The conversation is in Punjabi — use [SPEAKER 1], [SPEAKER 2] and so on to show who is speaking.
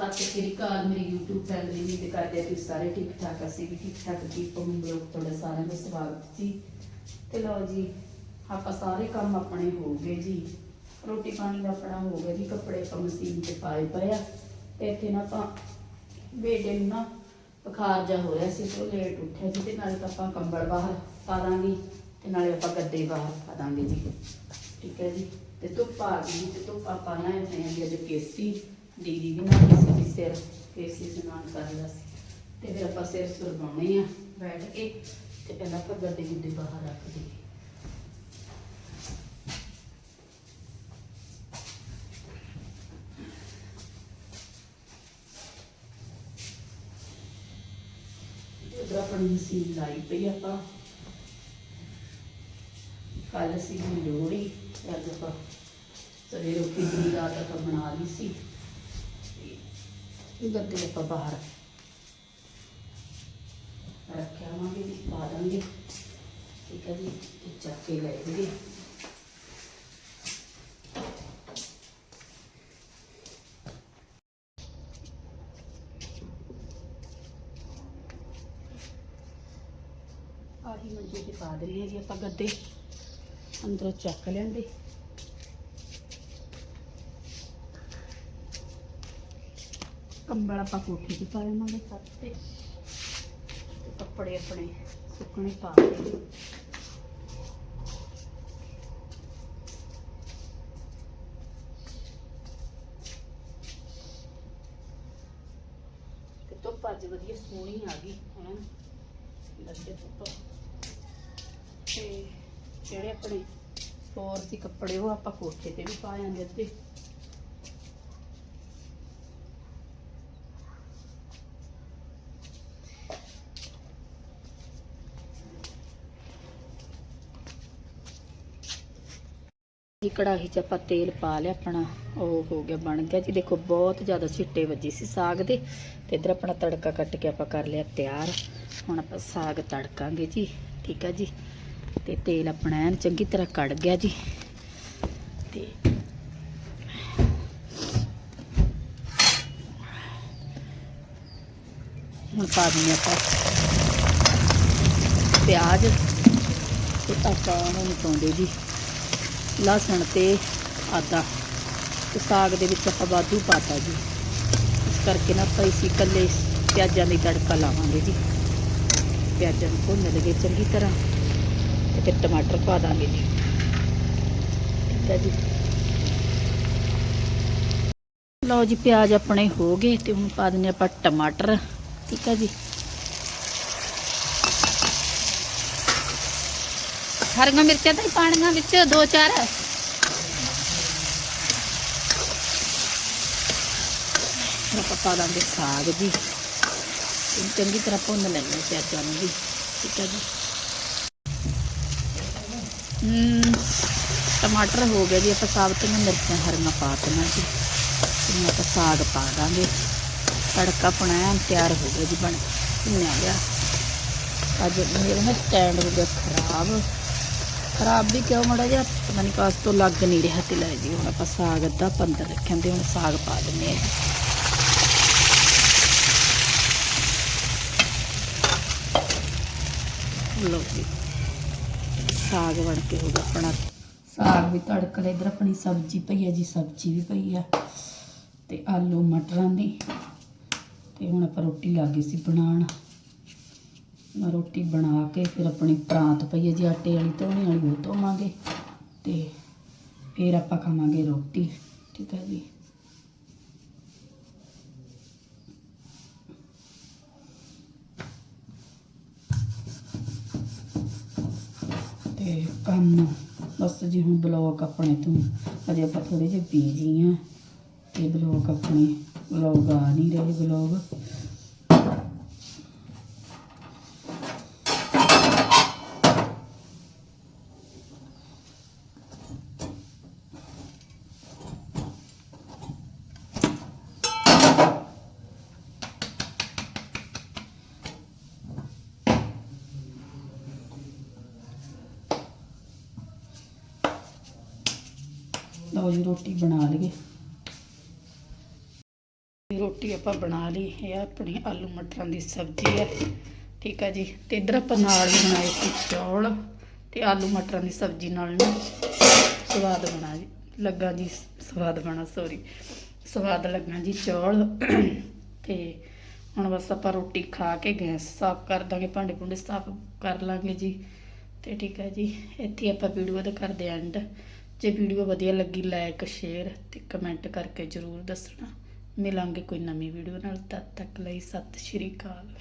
[SPEAKER 1] ਸਤਿ ਸ਼੍ਰੀ ਅਕਾਲ, ਮੇਰੀ YouTube ਫੈਮਿਲੀ ਦੀ ਤੇ ਕਰਦੇ ਤੁਸੀਂ ਸਾਰੇ ਠੀਕ ਠਾਕ ਅਸੀਂ ਵੀ ਠੀਕ ਠਾਕ ਜੀ ਪਮੰਗਲੋ ਤੁਹਾਡਾ ਸਾਰਿਆਂ ਦਾ ਸਵਾਗਤ ਜੀ। ਤੇ ਲਓ ਜੀ, ਆਪਾਂ ਸਾਰੇ ਕੰਮ ਆਪਣੇ ਹੋ ਗਏ ਜੀ। ਰੋਟੀ ਪਾਣੀ ਦਾ ਆਪਣਾ ਹੋ ਗਿਆ ਜੀ, ਕੱਪੜੇ ਆਪਾਂ ਮਸ਼ੀਨ ਤੇ ਪਾਏ ਪਏ ਆ। ਤੇ ਇੱਥੇ ਨਾ ਆਪਾਂ ਬੇਟੇ ਨੂੰ ਨਾ ਬੁਖਾਰ ਜਾ ਹੋ ਰਿਹਾ ਸੀ, ਤੇ ਉਹ ਲੇਟ ਉੱਠਿਆ ਜੀ, ਤੇ ਨਾਲੇ ਤਾਂ ਆਪਾਂ ਕੰਬਲ ਬਾਹਰ ਪਾ ਦਾਂਗੇ, ਤੇ ਨਾਲੇ ਆਪਾਂ ਗੱਦੇ ਬਾਹਰ ਪਾ ਦਾਂਗੇ ਜੀ। ਠੀਕ ਹੈ ਜੀ, ਤੇ ਧੁੱਪ ਆ ਗਈ ਤੇ ਧੁੱਪ ਆਪਾਂ ਨਾ ਇੱਥੇ ਆ ਅੱਜ ਕੇਸੀ ਦੀਦੀ ਵੀ ਨਾ ਕਿਸੇ ਦੀ ਸਿਰ ਕੇਸੀ ਇਸ਼ਨਾਨ ਕਰ ਸੀ। ਤੇ ਫਿਰ ਆਪਾਂ ਸਿਰ ਸੁਰਗਾਉਣੇ ਆ, ਬੈਠ ਕੇ, ਤੇ ਪਹਿਲਾਂ ਆਪਾਂ ਗੱਦੇ ਗੁੱਦੇ ਬਾਹਰ ਰੱਖ ਦਈਏ। ਇਧਰ ਆਪਣੀ ਮਸ਼ੀਨ ਲਾਈ ਪਈ ਆਪਾਂ। ਕੱਲ ਸੀ ਲੋੜੀ ਅੱਜ ਆਪਾਂ ਸਵੇਰੇ ਪਿਛਲੀ ਰਾਤ ਆਪਾਂ ਬਣਾ ਲਈ ਸੀ। ਗੱਦੇ ਆਪਾਂ ਬਾਹਰ ਰੱਖਿਆ ਮਾਂਗੇ ਵੀ ਪਾ ਦਾਂਗੇ। ਠੀਕ ਹੈ ਜੀ ਚੱਕ ਕੇ ਲੈ ਜਾਈਏ ਆਹੀ ਮੰਜੇ ਤੇ ਪਾ ਦਿੰਦੇ ਹਾਂ ਜੀ ਆਪਾਂ ਗੱਦੇ। ਅੰਦਰੋਂ ਚੱਕ ਲੈਂਦੇ ਕੰਬਲ ਆਪਾਂ ਕੋਠੇ 'ਤੇ ਪਾ ਲਵਾਂਗੇ ਛੱਤ ਤੇ। ਤੇ ਕੱਪੜੇ ਆਪਣੇ ਸੁੱਕਣੇ ਪਾ ਦੇ ਤੇ ਧੁੱਪ ਅੱਜ ਵਧੀਆ ਸੋਹਣੀ ਆ ਗਈ ਹੈ ਲੱਗੇ ਧੁੱਪ। ਤੇ ਜਿਹੜੇ ਆਪਣੇ ਹੋਰ ਸੀ ਕੱਪੜੇ ਉਹ ਆਪਾਂ ਕੋਠੇ ਤੇ ਵੀ ਪਾ ਜਾਂਦੇ ਅੱਧੇ। ਜੀ, ਕੜਾਹੀ 'ਚ ਆਪਾਂ ਤੇਲ ਪਾ ਲਿਆ, ਆਪਣਾ ਉਹ ਹੋ ਗਿਆ, ਬਣ ਗਿਆ ਜੀ। ਦੇਖੋ, ਬਹੁਤ ਜ਼ਿਆਦਾ ਛਿੱਟੇ ਵੱਜੀ ਸੀ ਸਾਗ ਦੇ, ਤੇ ਇਧਰ ਆਪਣਾ ਤੜਕਾ ਕੱਟ ਕੇ ਆਪਾਂ ਕਰ ਲਿਆ ਤਿਆਰ। ਹੁਣ ਆਪਾਂ ਸਾਗ ਤੜਕਾਂਗੇ ਜੀ, ਠੀਕ ਆ ਜੀ? ਤੇ ਤੇਲ ਆਪਣਾ ਐਨ ਚੰਗੀ ਤਰ੍ਹਾਂ ਕੜ ਗਿਆ ਜੀ। ਤੇ ਹੁਣ ਪਾ ਦਿੰਦੇ ਆਪਾਂ ਪਿਆਜ਼। ਤੇ ਆਪਾਂ ਉਹਨੂੰ ਨਹੀਂ ਪਾਉਂਦੇ ਜੀ। ਲਸਣ ਤੇ ਆਦਾ ਤੇ ਸਾਗ ਦੇ ਵਿੱਚ ਆਪਾਂ ਵਾਧੂ ਪਾਤਾ ਜੀ। ਇਸ ਕਰਕੇ ਨਾ ਆਪਾਂ ਇਸੀ ਇਕੱਲੇ ਪਿਆਜ਼ਾਂ ਦੀ ਤੜਕਾ ਲਾਵਾਂਗੇ ਜੀ। ਪਿਆਜ਼ਾਂ ਨੂੰ ਭੁੰਨ ਲਗੇ ਚੰਗੀ ਤਰ੍ਹਾਂ ਤੇ ਫਿਰ ਟਮਾਟਰ ਪਾ ਦਾਂਗੇ ਜੀ। ਠੀਕ ਹੈ ਜੀ। ਲਓ ਜੀ, ਪਿਆਜ਼ ਆਪਣੇ ਹੋ ਗਏ ਤੇ ਹੁਣ ਪਾ ਦਿੰਦੇ ਆਪਾਂ ਟਮਾਟਰ। ਠੀਕ ਹੈ ਜੀ। ਹਰੀਆਂ ਮਿਰਚਾਂ ਤਾਂ ਹੀ ਪਾਣੀਆਂ ਵਿੱਚ, ਦੋ ਚਾਰ। ਫਿਰ ਆਪਾਂ ਪਾ ਦਾਂਗੇ ਸਾਗ ਜੀ। ਇਹਨੂੰ ਚੰਗੀ ਤਰ੍ਹਾਂ ਭੁੰਨ ਲੈਣਾ ਪਿਆਜ਼ਾਂ ਨੂੰ ਵੀ, ਠੀਕ ਹੈ ਜੀ। ਟਮਾਟਰ ਹੋ ਗਿਆ ਜੀ, ਆਪਾਂ ਸਾਬਤੀਆਂ ਮਿਰਚਾਂ ਹਰੀਆਂ ਪਾ ਦੇਣਾ ਜੀ। ਹੁਣ ਆਪਾਂ ਸਾਗ ਪਾ ਦਾਂਗੇ। ਤੜਕਾ ਆਪਣਾ ਤਿਆਰ ਹੋ ਗਿਆ ਜੀ ਬਣ ਭੁੰਨਿਆ ਗਿਆ ਅੱਜ ਮੇਰਾ ਨਾ ਸਟੈਂਡ ਹੋ ਗਿਆ ਖਰਾਬ। ਖਰਾਬ ਵੀ ਕਿਉਂ ਮੜਾ ਜਿਹਾ? ਪਤਾ ਨਹੀਂ ਕਾਸ ਤੋਂ ਲੱਗ ਨਹੀਂ ਰਿਹਾ ਤੇ ਲੈ ਜੀ, ਹੁਣ ਆਪਾਂ ਸਾਗ ਅੱਧਾ ਪੰਦਰ ਰੱਖਿਆ ਤੇ ਹੁਣ ਸਾਗ ਪਾ ਦਿੰਨੇ ਆ ਲਓ ਜੀ, ਸਾਗ ਬਣ ਕੇ ਹੋ ਆਪਣਾ। ਸਾਗ ਵੀ ਤੜਕ ਲਿਆ, ਇਧਰ ਆਪਣੀ ਸਬਜ਼ੀ ਪਈ ਹੈ ਜੀ, ਸਬਜ਼ੀ ਵੀ ਪਈ ਆ ਤੇ ਆਲੂ ਮਟਰਾਂ ਦੀ। ਤੇ ਹੁਣ ਆਪਾਂ ਰੋਟੀ ਲਾ ਗਈ ਸੀ ਬਣਾਉਣ। ਮੈਂ ਰੋਟੀ ਬਣਾ ਕੇ ਫਿਰ ਆਪਣੀ ਪਰਾਤ ਪਈ ਹੈ ਜੀ ਆਟੇ ਵਾਲੀ ਧੋਣੇ ਵਾਲੀ ਉਹ ਧੋਵਾਂਗੇ ਤੇ ਫਿਰ ਆਪਾਂ ਖਾਵਾਂਗੇ ਰੋਟੀ, ਠੀਕ ਹੈ ਜੀ। ਤੇ ਕੰਮ ਬਸ ਜੀ ਹੁਣ ਬਲੌਗ ਆਪਣੇ ਤੋਂ ਅਜੇ ਆਪਾਂ ਥੋੜੇ ਜਿਹੇ ਬੀਜੀ ਆ ਤੇ ਬਲੌਗ ਆਪਣੇ ਬਲੌਗ ਆ ਨਹੀਂ ਰਹੇ ਬਲੌਗ। ਲਓ ਜੀ, ਰੋਟੀ ਬਣਾ ਲਈਏ। ਰੋਟੀ ਆਪਾਂ ਬਣਾ ਲਈ, ਇਹ ਆਪਣੀ ਆਲੂ ਮਟਰਾਂ ਦੀ ਸਬਜ਼ੀ ਹੈ। ਠੀਕ ਹੈ ਜੀ, ਤੇ ਇਧਰ ਆਪਾਂ ਨਾਲ ਹੀ ਬਣਾਏ ਸੀ ਚੌਲ, ਤੇ ਆਲੂ ਮਟਰਾਂ ਦੀ ਸਬਜ਼ੀ ਨਾਲ ਨਾ ਸਵਾਦ ਬਣਾ ਜੀ, ਲੱਗਾ ਜੀ ਸਵਾਦ ਬਣਾ ਸੌਰੀ ਸਵਾਦ ਲੱਗਾ ਜੀ ਚੌਲ। ਤੇ ਹੁਣ ਬਸ ਆਪਾਂ ਰੋਟੀ ਖਾ ਕੇ ਗੈਸ ਸਾਫ਼ ਕਰ ਦਾਂਗੇ, ਭਾਂਡੇ ਭੁੰਡੇ ਸਾਫ਼ ਕਰ ਲਾਂਗੇ ਜੀ। ਤੇ ਠੀਕ ਹੈ ਜੀ, ਇੱਥੇ ਹੀ ਆਪਾਂ ਵੀਡੀਓ ਦਾ ਕਰਦੇ ਐਂਡ ਜੇ ਵੀਡੀਓ ਵਧੀਆ ਲੱਗੀ ਲਾਈਕ ਸ਼ੇਅਰ ਤੇ ਕਮੈਂਟ ਕਰਕੇ ਜਰੂਰ ਦੱਸਣਾ। ਮਿਲਾਂਗੇ ਕੋਈ ਨਵੀਂ ਵੀਡੀਓ ਨਾਲ, ਤਦ ਤੱਕ ਲਈ ਸਤਿ ਸ਼੍ਰੀ ਅਕਾਲ।